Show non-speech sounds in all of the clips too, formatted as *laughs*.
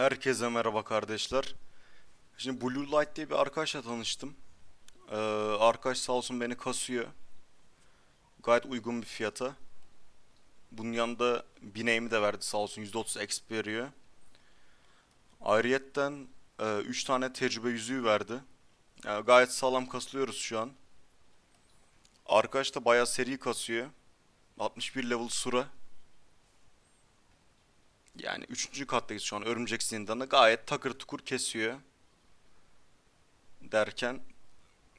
Herkese merhaba kardeşler. Şimdi Blue Light diye bir arkadaşla tanıştım. Ee, arkadaş sağ olsun beni kasıyor. Gayet uygun bir fiyata. Bunun yanında bineğimi de verdi sağ olsun %30 exp veriyor. Ayrıyetten 3 tane tecrübe yüzüğü verdi. Yani gayet sağlam kasılıyoruz şu an. Arkadaş da bayağı seri kasıyor. 61 level sura. Yani üçüncü kattayız şu an. Örümcek zindanı gayet takır tukur kesiyor. Derken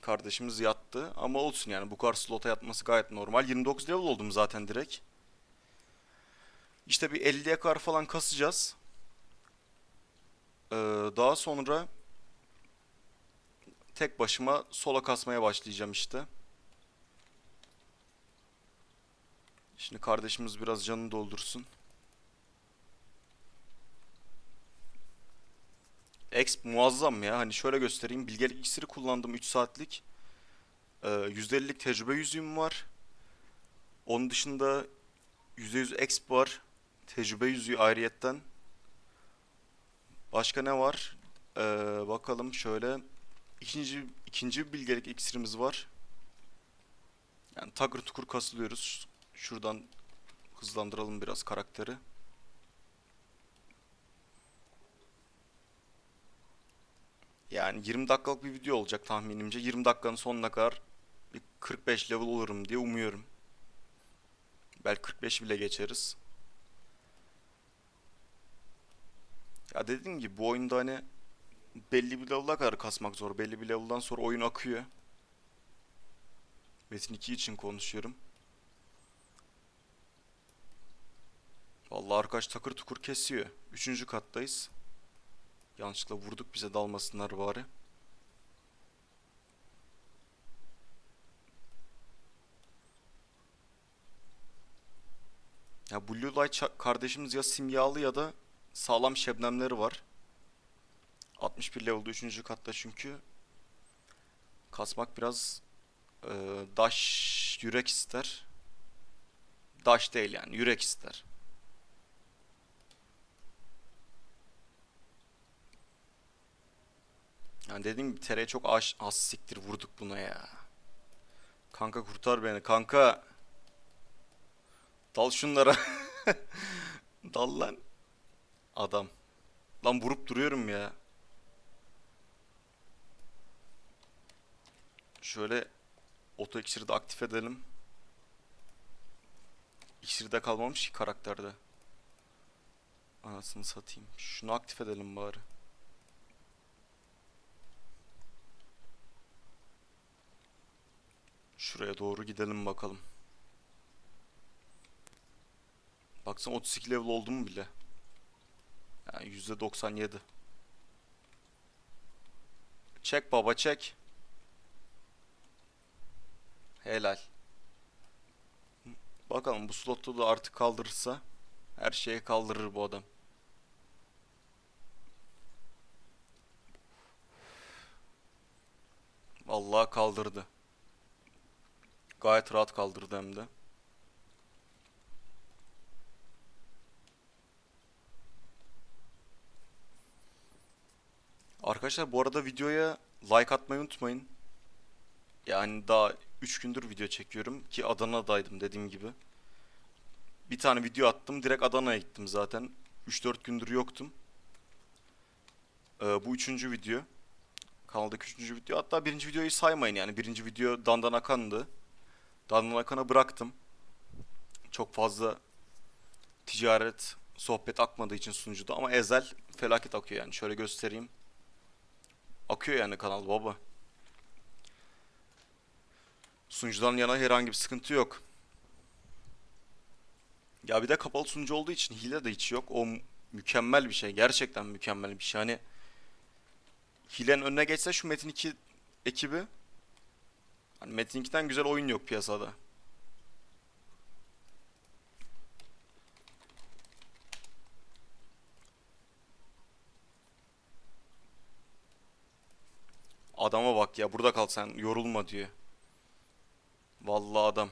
kardeşimiz yattı. Ama olsun yani bu kadar slota yatması gayet normal. 29 level oldum zaten direkt. İşte bir 50'ye kadar falan kasacağız. Ee, daha sonra tek başıma sola kasmaya başlayacağım işte. Şimdi kardeşimiz biraz canını doldursun. Exp muazzam ya. Hani şöyle göstereyim. Bilgelik iksiri kullandım 3 saatlik. Ee, %50'lik tecrübe yüzüğüm var. Onun dışında %100 exp var. Tecrübe yüzüğü ayrıyetten. Başka ne var? Ee, bakalım şöyle. İkinci, ikinci bir bilgelik iksirimiz var. Yani takır tukur kasılıyoruz. Şuradan hızlandıralım biraz karakteri. Yani 20 dakikalık bir video olacak tahminimce. 20 dakikanın sonuna kadar bir 45 level olurum diye umuyorum. Belki 45 bile geçeriz. Ya dediğim gibi bu oyunda hani belli bir level'a kadar kasmak zor. Belli bir level'dan sonra oyun akıyor. Metin 2 için konuşuyorum. Vallahi arkadaş takır tukur kesiyor. Üçüncü kattayız. Yanlışlıkla vurduk bize dalmasınlar bari. Ya Blue Light kardeşimiz ya simyalı ya da sağlam şebnemleri var. 61 level'da 3. katta çünkü. Kasmak biraz e, daş yürek ister. Daş değil yani yürek ister. Yani dediğim gibi tereye çok az, az siktir vurduk buna ya. Kanka kurtar beni kanka. Dal şunlara. *laughs* Dal lan. Adam. Lan vurup duruyorum ya. Şöyle oto iksiri de aktif edelim. İksiri de kalmamış ki karakterde. Anasını satayım. Şunu aktif edelim bari. Şuraya doğru gidelim bakalım. Baksana 32 level oldu mu bile. Yani %97. Çek baba çek. Helal. Bakalım bu slotta da artık kaldırırsa her şeyi kaldırır bu adam. Vallahi kaldırdı. Gayet rahat kaldırdı hem de. Arkadaşlar bu arada videoya like atmayı unutmayın. Yani daha 3 gündür video çekiyorum ki Adana'daydım dediğim gibi. Bir tane video attım direkt Adana'ya gittim zaten. 3-4 gündür yoktum. Ee, bu üçüncü video. Kanaldaki üçüncü video. Hatta birinci videoyu saymayın yani. Birinci video Dandan Akan'dı. Dandan Akan'a bıraktım. Çok fazla ticaret, sohbet akmadığı için sunucuda ama Ezel felaket akıyor yani. Şöyle göstereyim. Akıyor yani kanal baba. Sunucudan yana herhangi bir sıkıntı yok. Ya bir de kapalı sunucu olduğu için hile de hiç yok. O mü- mükemmel bir şey. Gerçekten mükemmel bir şey. Hani hilenin önüne geçse şu Metin 2 ekibi hani Metin 2'den güzel oyun yok piyasada. Adama bak ya burada kal sen yorulma diyor. Vallahi adam.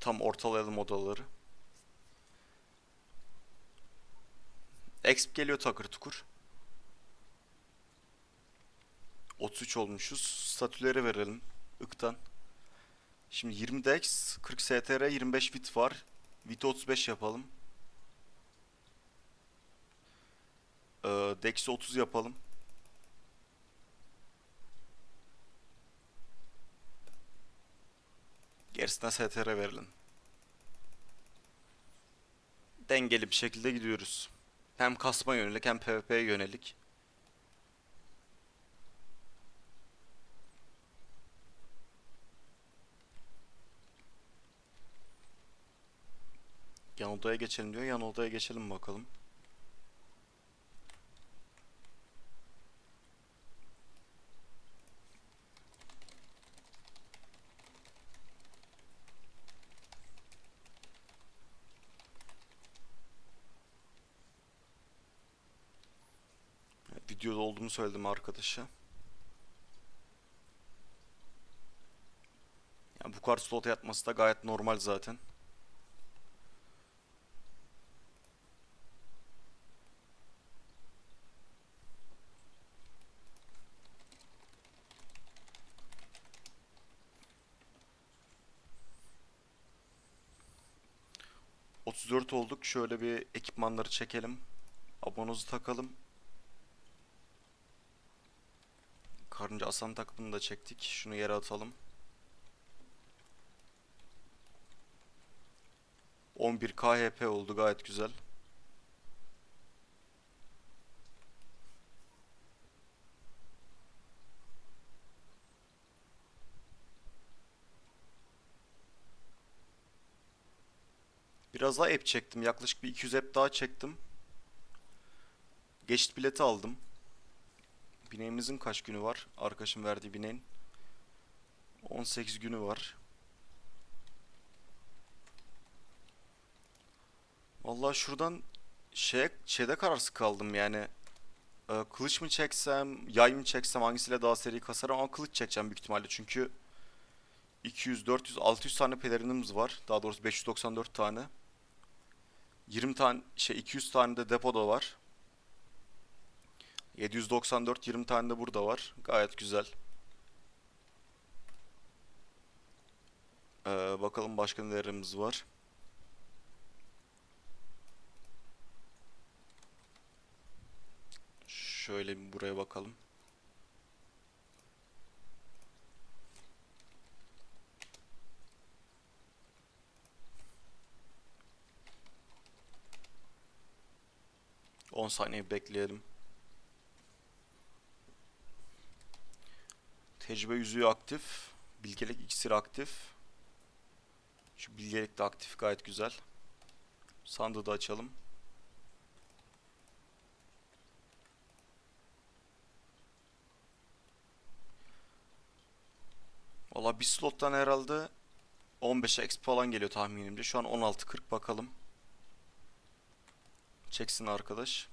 tam ortalayalım odaları. Exp geliyor takır tukur. 33 olmuşuz. Statüleri verelim. Ik'tan. Şimdi 20 dex, 40 str, 25 bit var. Bit 35 yapalım. Ee, Dex'i 30 yapalım. Gerisine str verelim. Dengeli bir şekilde gidiyoruz. Hem kasma yönelik hem PvP'ye yönelik. Yan odaya geçelim diyor. Yan odaya geçelim bakalım. Videoda olduğumu söyledim arkadaşa. Yani bu kadar slot yatması da gayet normal zaten. ...34 olduk. Şöyle bir ekipmanları çekelim. Abonozu takalım. Karınca asan takımını da çektik. Şunu yere atalım. 11 KHP oldu gayet güzel. Biraz daha app çektim. Yaklaşık bir 200 app daha çektim. Geçit bileti aldım. Bineğimizin kaç günü var? Arkadaşım verdiği bineğin. 18 günü var. Vallahi şuradan şey şeyde kararsız kaldım yani. Ee, kılıç mı çeksem, yay mı çeksem hangisiyle daha seri kasarım ama kılıç çekeceğim büyük ihtimalle çünkü 200, 400, 600 tane pelerinimiz var. Daha doğrusu 594 tane. 20 tane şey 200 tane de depoda var. 794 20 tane de burada var. Gayet güzel. Ee, bakalım başka nelerimiz var. Şöyle bir buraya bakalım. On saniye bekleyelim. Tecrübe yüzüğü aktif. Bilgelik iksiri aktif. Şu bilgelik de aktif gayet güzel. Sandığı da açalım. Valla bir slottan herhalde 15 exp falan geliyor tahminimce. Şu an 16.40 bakalım. Çeksin arkadaş.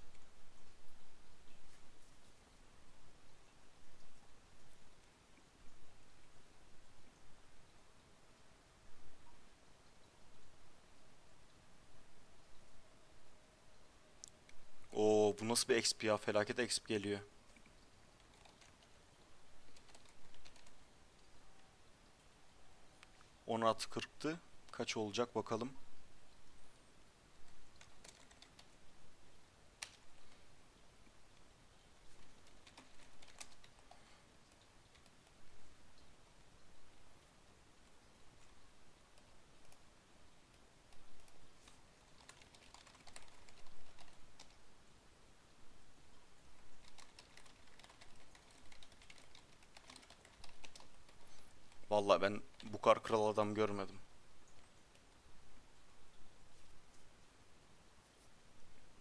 Oo bu nasıl bir exp ya? Felaket exp geliyor. On altı kırktı. Kaç olacak bakalım. Vallahi ben bu kadar kral adam görmedim.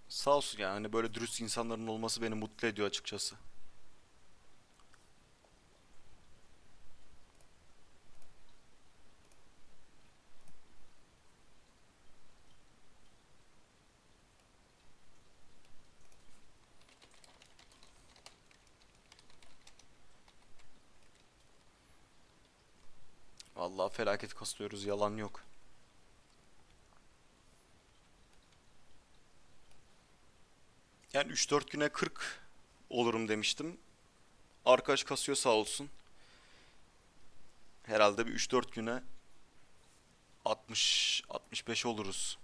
Sağ olsun yani hani böyle dürüst insanların olması beni mutlu ediyor açıkçası. Allah felaket kaslıyoruz yalan yok. Yani 3-4 güne 40 olurum demiştim. Arkadaş kasıyor sağ olsun. Herhalde bir 3-4 güne 60-65 oluruz.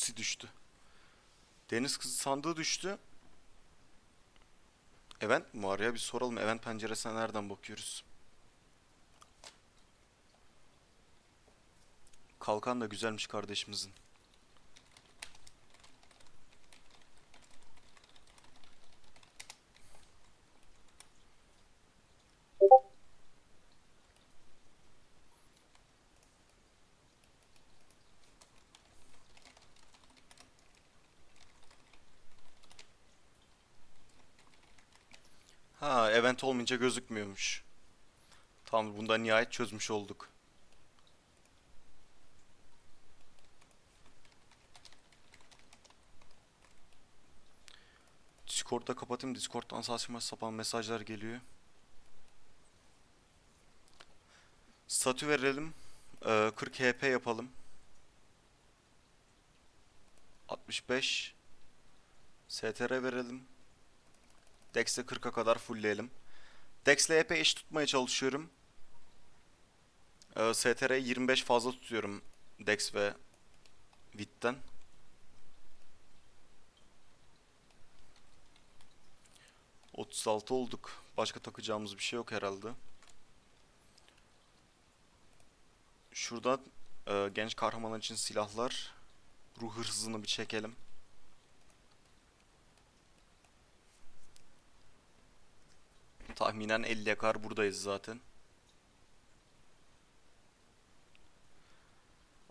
Kutsi düştü. Deniz kızı sandığı düştü. Event mi var ya? Bir soralım. Event penceresine nereden bakıyoruz? Kalkan da güzelmiş kardeşimizin. Event olmayınca gözükmüyormuş. Tamam, bunda nihayet çözmüş olduk. Discord'da kapatayım. Discord'dan saçma sapan mesajlar geliyor. Statü verelim. Ee, 40 HP yapalım. 65 STR verelim. Dex'e 40'a kadar fullleyelim. Dex'le epey eş tutmaya çalışıyorum. Ee, STR'yi 25 fazla tutuyorum Dex ve Wit'ten. ...36 olduk. Başka takacağımız bir şey yok herhalde. Şurada e, genç kahramanlar için silahlar. Ruh hırsızını bir çekelim. Tahminen 50'ye kadar buradayız zaten.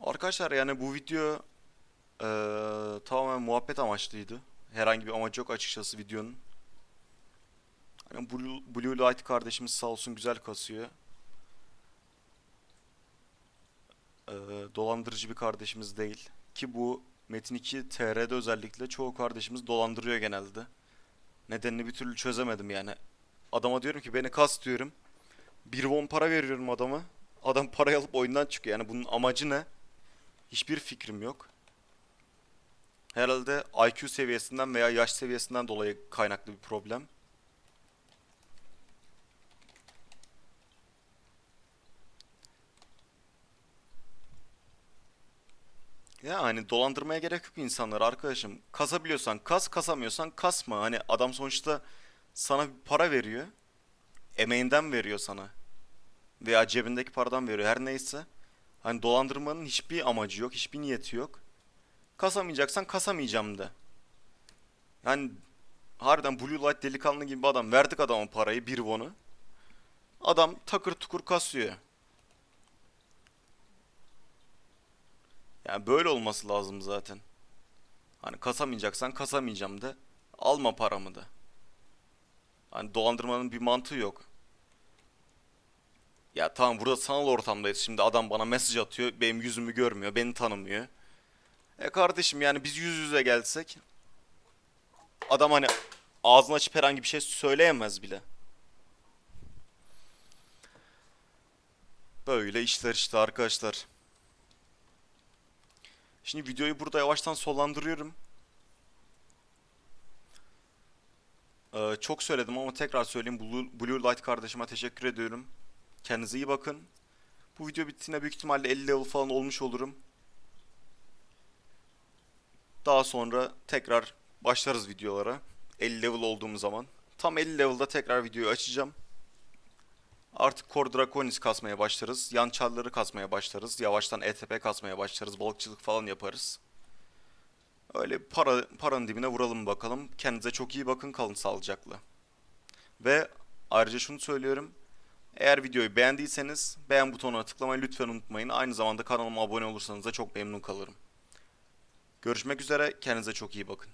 Arkadaşlar yani bu video eee, tamamen muhabbet amaçlıydı. Herhangi bir amacı yok açıkçası videonun. Hani Blue, Blue Light kardeşimiz sağ olsun güzel kasıyor. Eee, dolandırıcı bir kardeşimiz değil. Ki bu Metin 2 TR'de özellikle çoğu kardeşimiz dolandırıyor genelde. Nedenini bir türlü çözemedim yani. Adama diyorum ki beni kas diyorum. Bir won para veriyorum adama. Adam parayı alıp oyundan çıkıyor. Yani bunun amacı ne? Hiçbir fikrim yok. Herhalde IQ seviyesinden veya yaş seviyesinden dolayı kaynaklı bir problem. Ya hani dolandırmaya gerek yok insanlar arkadaşım. Kasabiliyorsan kas, kasamıyorsan kasma. Hani adam sonuçta sana para veriyor. Emeğinden veriyor sana. Veya cebindeki paradan veriyor. Her neyse. Hani dolandırmanın hiçbir amacı yok, hiçbir niyeti yok. Kasamayacaksan kasamayacağım de. Yani harbiden Blue Light delikanlı gibi bir adam. Verdik adama parayı, bir won'u. Adam takır tukur kasıyor. Yani böyle olması lazım zaten. Hani kasamayacaksan kasamayacağım de. Alma paramı da. Hani dolandırmanın bir mantığı yok. Ya tamam burada sanal ortamdayız. Şimdi adam bana mesaj atıyor. Benim yüzümü görmüyor. Beni tanımıyor. E kardeşim yani biz yüz yüze gelsek adam hani ağzını açıp herhangi bir şey söyleyemez bile. Böyle işler işte arkadaşlar. Şimdi videoyu burada yavaştan sonlandırıyorum. Ee, çok söyledim ama tekrar söyleyeyim. Blue, Blue Light kardeşime teşekkür ediyorum. Kendinize iyi bakın. Bu video bittiğinde büyük ihtimalle 50 level falan olmuş olurum. Daha sonra tekrar başlarız videolara. 50 level olduğum zaman. Tam 50 level'da tekrar videoyu açacağım. Artık Core Draconis kasmaya başlarız. Yan çarları kasmaya başlarız. Yavaştan ETP kasmaya başlarız. Balıkçılık falan yaparız. Öyle para paranın dibine vuralım bakalım. Kendinize çok iyi bakın. Kalın sağlıcakla. Ve ayrıca şunu söylüyorum. Eğer videoyu beğendiyseniz beğen butonuna tıklamayı lütfen unutmayın. Aynı zamanda kanalıma abone olursanız da çok memnun kalırım. Görüşmek üzere. Kendinize çok iyi bakın.